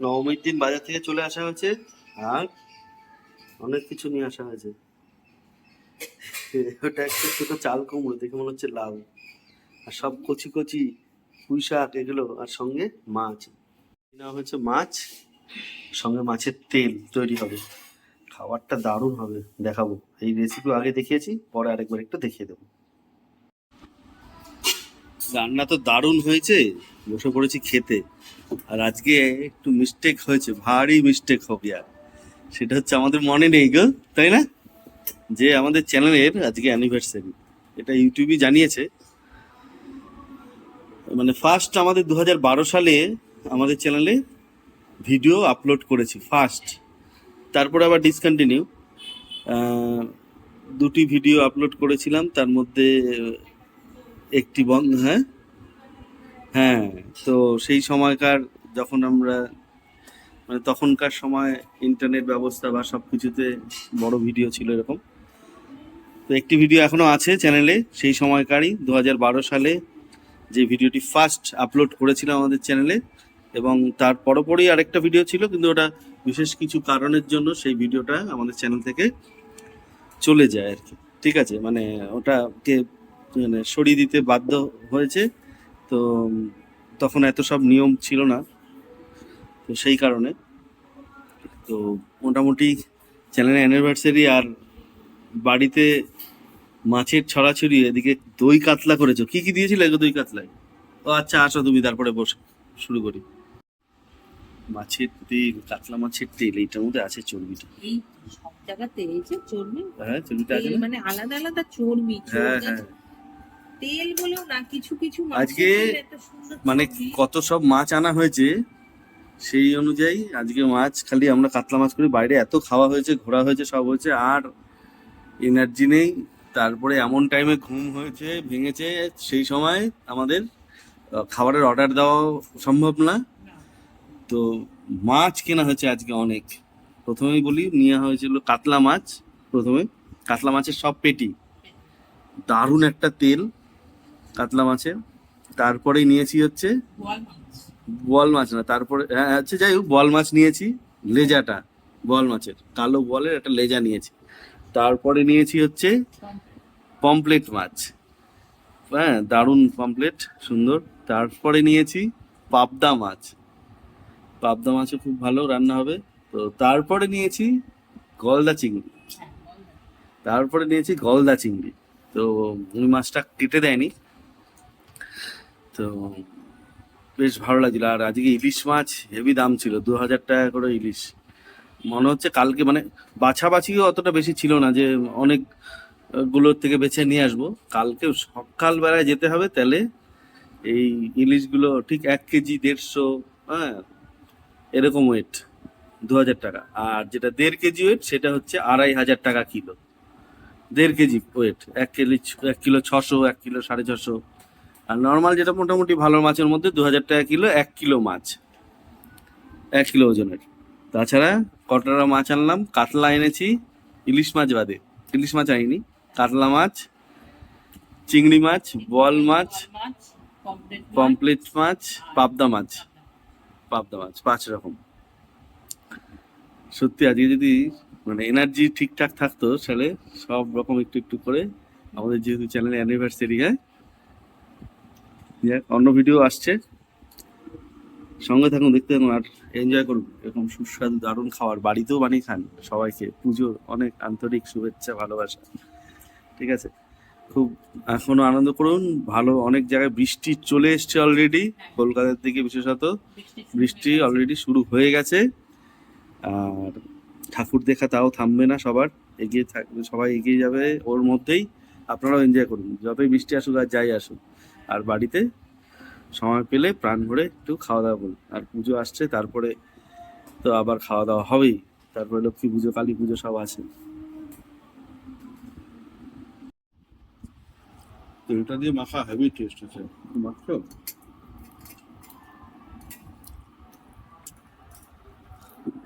নবমীর দিন বাজার থেকে চলে আসা হয়েছে। আর অনেক কিছু নিয়ে আসা হয়েছে। ওটা একটা ছোটো চাল কুমড়ো, দেখে মনে হচ্ছে লাউ। আর সব কচি কচি পুঁই শাক এগুলো, আর সঙ্গে মাছ। নেওয়া হয়েছে মাছ, সঙ্গে মাছের তেল তৈরি হবে। খাবারটা দারুণ হবে, দেখাবো। এই রেসিপি আগে দেখিয়েছি, পরে আরেকবার একটু দেখিয়ে দেবো। রান্না তো দারুণ হয়েছে, বসে পড়েছি খেতে। আর আজকে একটু মিস্টেক হয়েছে, ভারী মিস্টেক হবে আর। সেটা হচ্ছে আমাদের মনে নেই গো, তাই না? যে আমাদের চ্যানেলের আজকে অ্যানিভার্সারি এটা ইউটিউবই জানিয়েছে। মানে ফার্স্ট আমাদের দু হাজার বারো সালে আমাদের চ্যানেলে ভিডিও আপলোড করেছি ফার্স্ট তারপরে আবার ডিসকন্টিনিউ দুটি ভিডিও আপলোড করেছিলাম, তার মধ্যে একটি বন্ধ হ্যাঁ? হ্যাঁ তো সেই সময়কার যখন আমরা মানে তখনকার সময় ইন্টারনেট ব্যবস্থা বা সব কিছুতে বড় ভিডিও ছিল এরকম। তো একটি ভিডিও এখনও আছে চ্যানেলে সেই সময়কারই দু বারো সালে যে ভিডিওটি ফার্স্ট আপলোড করেছিলাম আমাদের চ্যানেলে এবং তার পরপরই আরেকটা ভিডিও ছিল, কিন্তু ওটা বিশেষ কিছু কারণের জন্য সেই ভিডিওটা আমাদের চ্যানেল থেকে চলে যায় আর কি ঠিক আছে? মানে ওটাকে মানে সরিয়ে দিতে বাধ্য হয়েছে। তো তখন এত সব নিয়ম ছিল না তো সেই কারণে। তো মোটামুটি চ্যানেলের অ্যানিভার্সারি আর বাড়িতে মাছের ছড়াছড়ি এদিকে দই কাতলা করেছ। কি কি দিয়েছিলে দই কাতলায়? ও আচ্ছা আসো তুমি তারপরে বসো শুরু করি। মাছের তেল কাতলা মাছের তেল এইটার মধ্যে আছে চর্বিটা। এই সব জায়গাতে এই যে চর্বি হ্যাঁ চর্বিটা আছে মানে আলাদা আলাদা চর্বি হ্যাঁ হ্যাঁ। তেল বলেও না কিছু কিছু আজকে মানে কত সব মাছ আনা হয়েছে সেই অনুযায়ী আজকে মাছ খালি আমরা কাতলা মাছ করি বাইরে এত খাওয়া হয়েছে ঘোরা হয়েছে সব হয়েছে আর এনার্জি নেই। তারপরে এমন টাইমে ঘুম হয়েছে ভেঙেছে সেই সময় আমাদের খাবারের অর্ডার দেওয়া সম্ভব না না। তো মাছ কেনা হয়েছে আজকে অনেক। প্রথমেই বলি নেওয়া হয়েছিল কাতলা মাছ প্রথমে। কাতলা মাছের সব পেটি। দারুণ একটা তেল। কাতলা মাছের। তারপরেই নিয়েছি হচ্ছে। বল মাছ না, তারপরে হ্যাঁ আচ্ছা যাই হোক, বল মাছ নিয়েছি, লেজাটা, বল মাছের, কালো বলের একটা লেজা নিয়েছি। তারপরে নিয়েছি হচ্ছে পমপ্লেট মাছ। হ্যাঁ দারুণ পমপ্লেট সুন্দর। তারপরে নিয়েছি পাবদা মাছ। পাবদা মাছও খুব ভালো রান্না হবে। তো তারপরে নিয়েছি গলদা চিংড়ি। হ্যাঁ। তারপরে নিয়েছি গলদা চিংড়ি। তো ওই মাছটা কেটে দেয়নি। তো বেশ ভালো লাগছিল। আর আজকে ইলিশ মাছ হেভি দাম ছিল, দু হাজার টাকা করে ইলিশ। মনে হচ্ছে কালকে মানে বাছাবাছিও অতটা বেশি ছিল না যে অনেকগুলোর থেকে বেছে নিয়ে আসব। কালকে সকালবেলায় যেতে হবে তাহলে এই ইলিশগুলো ঠিক এক কেজি দেড়শো হ্যাঁ এরকম ওয়েট দু হাজার টাকা। আর যেটা দেড় কেজি ওয়েট সেটা হচ্ছে আড়াই হাজার টাকা কিলো। দেড় কেজি ওয়েট এক কেজি, এক কিলো ছশো, এক কিলো সাড়ে ছশো। আর নর্মাল যেটা মোটামুটি ভালো মাছের মধ্যে দু হাজার টাকা কিলো, এক কিলো মাছ। এক কিলো ওজনের। তাছাড়া কটরা মাছ আনলাম, কাতলা এনেছি, ইলিশ মাছ বাদে। ইলিশ মাছ আনিনি, কাতলা মাছ, চিংড়ি মাছ বল মাছ পমপ্লেট মাছ, পাবদা মাছ পাবদা মাছ, পাঁচ রকম। সত্যি আজকে যদি মানে এনার্জি ঠিকঠাক থাকতো, তাহলে সব রকম একটু একটু করে আমাদের যেহেতু চ্যানেলে অ্যানিভার্সারি হ্যাঁ? যাক, অন্য ভিডিও আসছে। সঙ্গে থাকুন দেখতে থাকুন আর এনজয় করুন। এরকম সুস্বাদু দারুণ খাবার বাড়িতেও বানিয়ে খান সবাইকে। পুজোর অনেক আন্তরিক শুভেচ্ছা ভালোবাসা। ঠিক আছে? খুব এখনও আনন্দ করুন। ভালো অনেক জায়গায় বৃষ্টি চলে এসছে অলরেডি কলকাতার দিকে বিশেষত। বৃষ্টি হয়ে। অলরেডি শুরু হয়ে গেছে। আর ঠাকুর দেখা তাও থামবে না সবার। এগিয়ে থাকবে সবাই এগিয়ে যাবে ওর মধ্যেই। আপনারাও এনজয় করুন। যতই বৃষ্টি আসুক আর যাই আসুক। আর বাড়িতে সময় পেলে প্রাণ ভরে একটু খাওয়া দাওয়া করুন। আর পুজো আসছে তারপরে তো আবার খাওয়া দাওয়া হবেই। তারপরে লক্ষ্মী পুজো কালী পুজো সব আছে। তেলটা দিয়ে মাখা হেভি টেস্ট আছে। মাখছো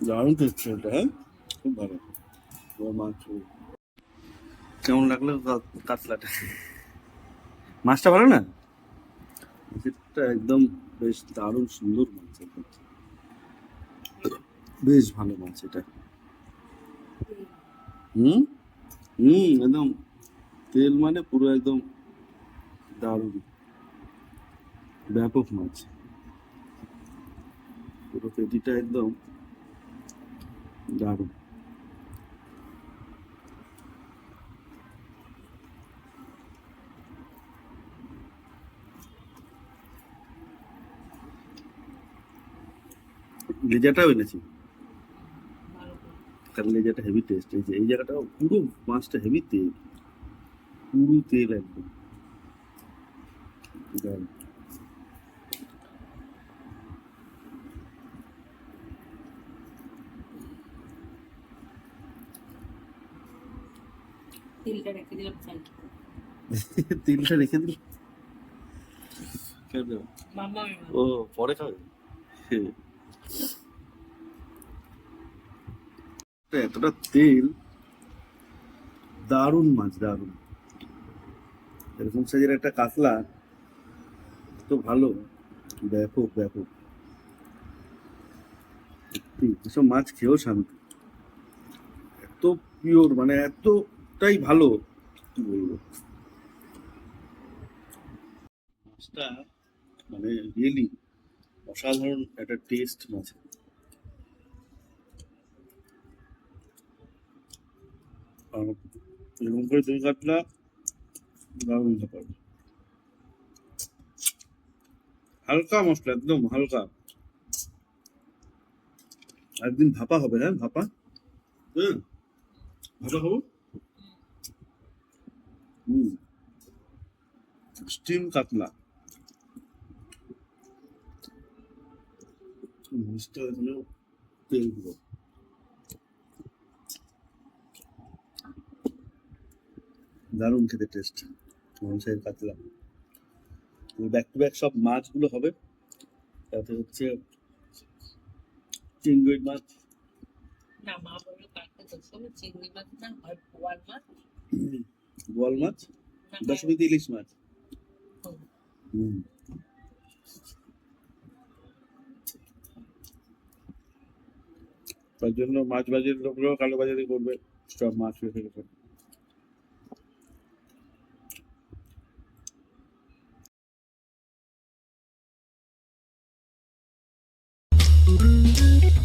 দারুণ টেস্ট এটা হ্যাঁ? খুব ভালো। মাছ কেমন লাগল কাতলাটা? মাছটা ভালো না? মাছেরটা একদম বেশ দারুণ সুন্দর মাছ। বেশ ভালো মাছ এটা। হুম? হুম, একদম। তেল মানে পুরো একদম দারুণ। ব্যাপক মাছ পুরো পেটিটা একদম দারুণ। লেজাটাও এনেছি। কারণ লেজাটা হেভি টেস্ট এই যে এই জায়গাটা পুরো মাছটা হেভি তেল। পুরো তেল একদম। তেলটা রেখে দিলাম তেলটা রেখে কেন ও পরে খাবে? হে। এতটা তেল। দারুণ মাছ, দারুণ। এরকম সাইজের একটা কাতলা, তো ভালো। ব্যাপক ব্যাপক। এসব মাছ খেয়েও শান্তি। এত পিওর মানে এতটাই ভালো, কি বলব? মাছটা মানে রিয়েলি অসাধারণ একটা টেস্ট মাছে। আর এরকম করে দই কাতলা দারুণ ব্যাপার। হালকা মশলা, একদম হালকা। একদিন ভাপা হবে হ্যাঁ ভাপা? হ্যাঁ ভাপা খাব? হুম। স্টিম কাতলা। মাছটা এখানেও তেল দিব দারুণ খেতে টেস্ট মাংসের কাতলা ব্যাক টু ব্যাক সব মাছগুলো হবে। তাতে হচ্ছে চিংড়ি মাছ। না মা বলল কালকে দশমী চিংড়ি মাছ না হয় পোয়াল মাছ। বোয়াল মাছ? দশমীতে ইলিশ মাছ। হুম। তার জন্য মাছ বাজারের লোকরাও কালো বাজারি করবে সব মাছ রেখে রেখে Thank